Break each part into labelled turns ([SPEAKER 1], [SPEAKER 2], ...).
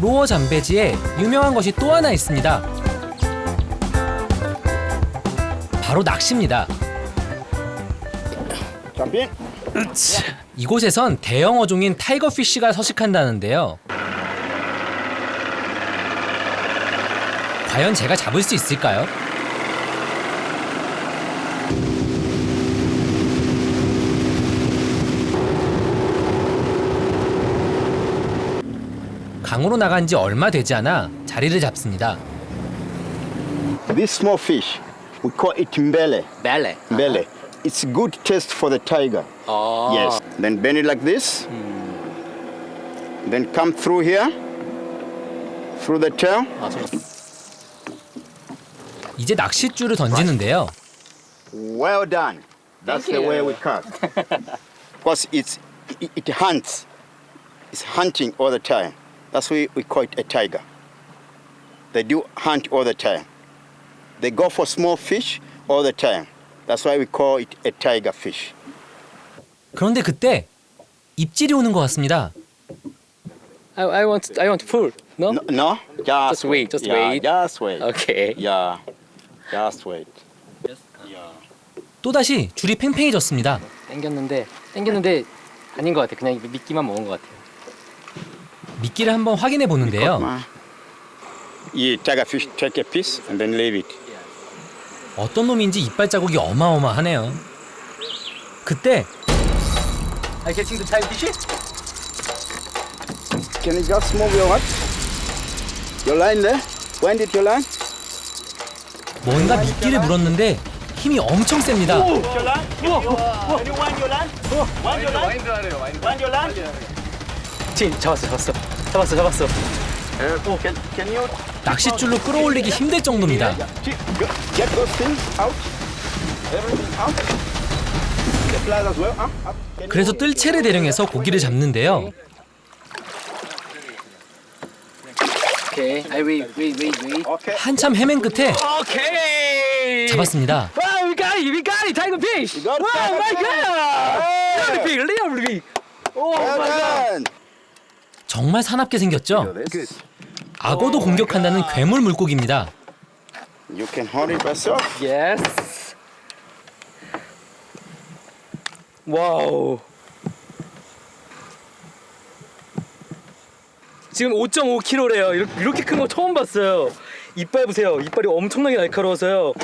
[SPEAKER 1] 로어 잠베지에 유명한 것이 또 하나 있습니다. 바로 낚시입니다. 이곳에선 대형 어종인 타이거 피쉬가 서식한다는데요. 과연 제가 잡을 수 있을까요? 강으로 나간 지 얼마 되지 않아 자리를 잡습니다.
[SPEAKER 2] This small fish, we call it mbele.
[SPEAKER 3] 멜레.
[SPEAKER 2] Mbele. It's good taste for the tiger.
[SPEAKER 3] 아.
[SPEAKER 2] Yes. Then bend it like this. Then come through here, through the tail.
[SPEAKER 3] 아, 저
[SPEAKER 1] 이제 낚싯줄을 던지는데요.
[SPEAKER 2] Well done. That's the way we cut. because it's it, it hunts. It's hunting all the time. That's why we call it a tiger. They do hunt all the time. They go for small fish all the time. That's why we call it a tiger fish.
[SPEAKER 1] 그런데 그때 입질이 오는 것 같습니다.
[SPEAKER 3] I, I want I want pull. No?
[SPEAKER 2] No, no just,
[SPEAKER 3] Just wait, just
[SPEAKER 2] yeah,
[SPEAKER 3] wait.
[SPEAKER 2] Just wait.
[SPEAKER 3] Okay.
[SPEAKER 2] Yeah, just wait. Yeah.
[SPEAKER 1] 또다시 줄이 팽팽해졌습니다.
[SPEAKER 3] 땡겼는데 땡겼는데 아닌 것 같아. 그냥 미끼만 먹은 것 같아요.
[SPEAKER 1] 미끼를 한번 확인해 보는데요.
[SPEAKER 2] Yeah, tiger fish take a piece and then leave it.
[SPEAKER 1] 어떤 놈인지 이빨 자국이 어마어마하네요. 그때
[SPEAKER 3] I catching the tiger fish?
[SPEAKER 2] Can you just move your what? Your line there? Wind it your line.
[SPEAKER 1] 뭔가 미끼를 물었는데 힘이 엄청 셉니다.
[SPEAKER 3] 진 잡았어 잡았어 잡았어 잡았어.
[SPEAKER 1] 낚싯줄로 끌어올리기 힘들 정도입니다. 그래서 뜰채를 대령해서 고기를 잡는데요.
[SPEAKER 3] 오케이. I wait wait wait wait.
[SPEAKER 2] Okay.
[SPEAKER 1] 한참 헤맨 끝에
[SPEAKER 3] 오케이.
[SPEAKER 1] 잡았습니다.
[SPEAKER 3] Wow, we got it, we got it, tiger fish.
[SPEAKER 2] got it,
[SPEAKER 3] wow,
[SPEAKER 2] tiger
[SPEAKER 3] my
[SPEAKER 2] fish.
[SPEAKER 3] god.
[SPEAKER 2] Hey.
[SPEAKER 3] Really big, really big. Oh
[SPEAKER 2] Well
[SPEAKER 3] my god.
[SPEAKER 1] 정말 사납게 생겼죠?
[SPEAKER 2] Good.
[SPEAKER 1] 악어도 공격한다는 괴물 물고기입니다.
[SPEAKER 2] You can hold it yourself.
[SPEAKER 3] Yes. 와우. 지금 5.5kg래요. 이렇게, 이렇게 큰 거 처음 봤어요. 이빨 보세요. 이빨이 엄청나게 날카로워서요.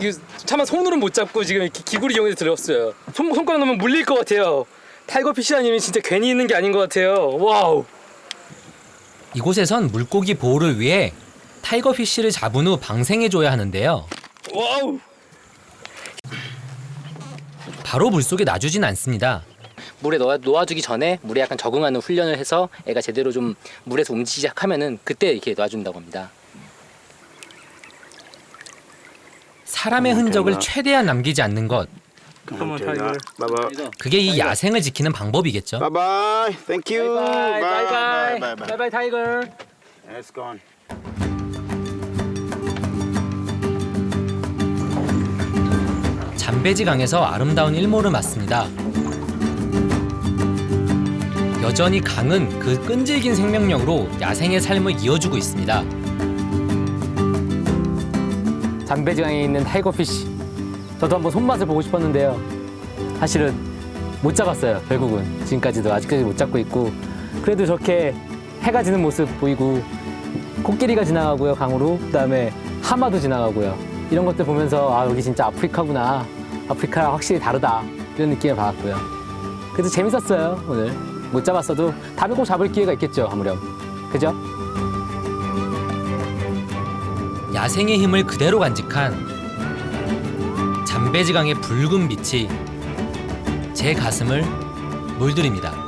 [SPEAKER 3] 이거 차마 손으로 못 잡고 지금 이렇게 기구를 이용해서 들었어요. 손, 손가락 넣으면 물릴 것 같아요. 타이거 피시 아니면 진짜 괜히 있는 게 아닌 것 같아요. 와우.
[SPEAKER 1] 이곳에선 물고기 보호를 위해 타이거 피쉬를 잡은 후 방생해줘야 하는데요.
[SPEAKER 3] 와우.
[SPEAKER 1] 바로 물속에 놔주진 않습니다.
[SPEAKER 3] 물에 놓아, 놓아주기 전에 물에 약간 적응하는 훈련을 해서 애가 제대로 좀 물에서 움직이기 시작하면은 그때 이렇게 놔준다고 합니다.
[SPEAKER 1] 사람의 흔적을 최대한 남기지 않는 것.
[SPEAKER 2] Come on, tiger. Bye bye.
[SPEAKER 1] 그게 이 야생을 지키는 방법이겠죠.
[SPEAKER 2] Bye bye. Thank you.
[SPEAKER 3] 바이바이
[SPEAKER 2] Bye
[SPEAKER 3] 바이바이
[SPEAKER 2] bye. bye.
[SPEAKER 3] 바이바이 타이거.
[SPEAKER 2] It's gone.
[SPEAKER 1] 잠베지 강에서 아름다운 일몰을 맞습니다. 여전히 강은 그 끈질긴 생명력으로 야생의 삶을 이어주고 있습니다.
[SPEAKER 3] 잠베지강에 있는 타이거 피시. 저도 한번 손맛을 보고 싶었는데요. 사실은 못 잡았어요. 결국은 지금까지도 아직까지 못 잡고 있고 그래도 저렇게 해가 지는 모습 보이고 코끼리가 지나가고요 강으로 그다음에 하마도 지나가고요 이런 것들 보면서 아 여기 진짜 아프리카구나 아프리카랑 확실히 다르다 이런 느낌을 받았고요. 그래도 재밌었어요 오늘 못 잡았어도 다음에 꼭 잡을 기회가 있겠죠 아무렴 그죠?
[SPEAKER 1] 야생의 힘을 그대로 간직한 잠베지 강의 붉은 빛이 제 가슴을 물들입니다.